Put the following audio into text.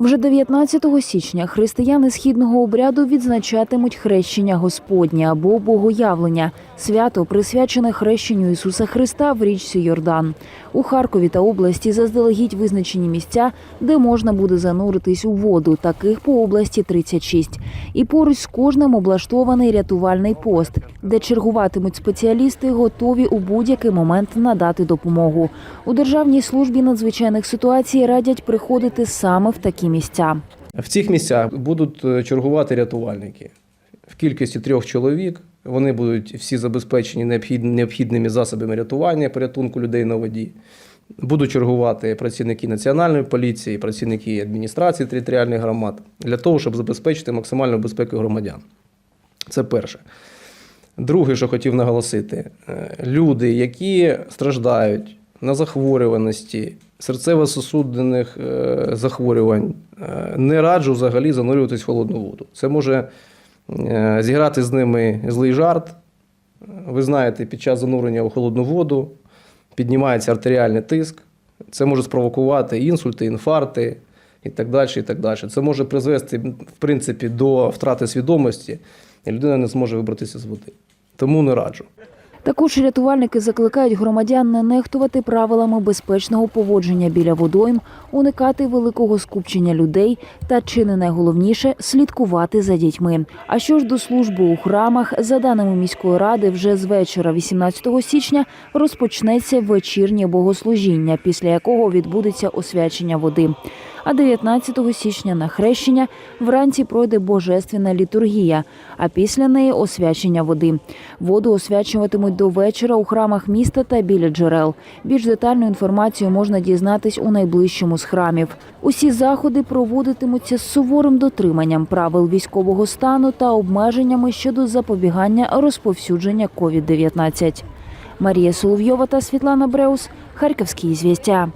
Вже 19 січня християни східного обряду відзначатимуть хрещення Господнє або Богоявлення, свято присвячене хрещенню Ісуса Христа в річці Йордан. У Харкові та області заздалегідь визначені місця, де можна буде зануритись у воду. Таких по області 36. І поруч з кожним облаштований рятувальний пост, де чергуватимуть спеціалісти, готові у будь-який момент надати допомогу. У Державній службі надзвичайних ситуацій радять приходити саме в такі місця. В цих місцях будуть е, чергувати рятувальники в кількості трьох чоловік. Вони будуть всі забезпечені необхідними засобами рятування, порятунку людей на воді. Будуть чергувати працівники національної поліції, працівники адміністрації територіальних громад для того, щоб забезпечити максимальну безпеку громадян. Це перше. Друге, що хотів наголосити, е, люди, які страждають на захворюваності, серцево-сосудинних е, захворювань, е, не раджу взагалі занурюватись в холодну воду. Це може е, зіграти з ними злий жарт. Ви знаєте, під час занурення в холодну воду піднімається артеріальний тиск. Це може спровокувати інсульти, інфаркти і так далі. І так далі. Це може призвести в принципі, до втрати свідомості, і людина не зможе вибратися з води. Тому не раджу. Також рятувальники закликають громадян не нехтувати правилами безпечного поводження біля водойм, уникати великого скупчення людей та, чи не найголовніше, слідкувати за дітьми. А що ж до служби у храмах, за даними міської ради, вже з вечора 18 січня розпочнеться вечірнє богослужіння, після якого відбудеться освячення води. А 19 січня на хрещення вранці пройде божественна літургія, а після неї освячення води. Воду освячуватимуть до вечора у храмах міста та біля джерел. Більш детальну інформацію можна дізнатись у найближчому з храмів. Усі заходи проводитимуться з суворим дотриманням правил військового стану та обмеженнями щодо запобігання розповсюдження COVID-19. Марія Соловйова та Світлана Бреус, Харківські звістя.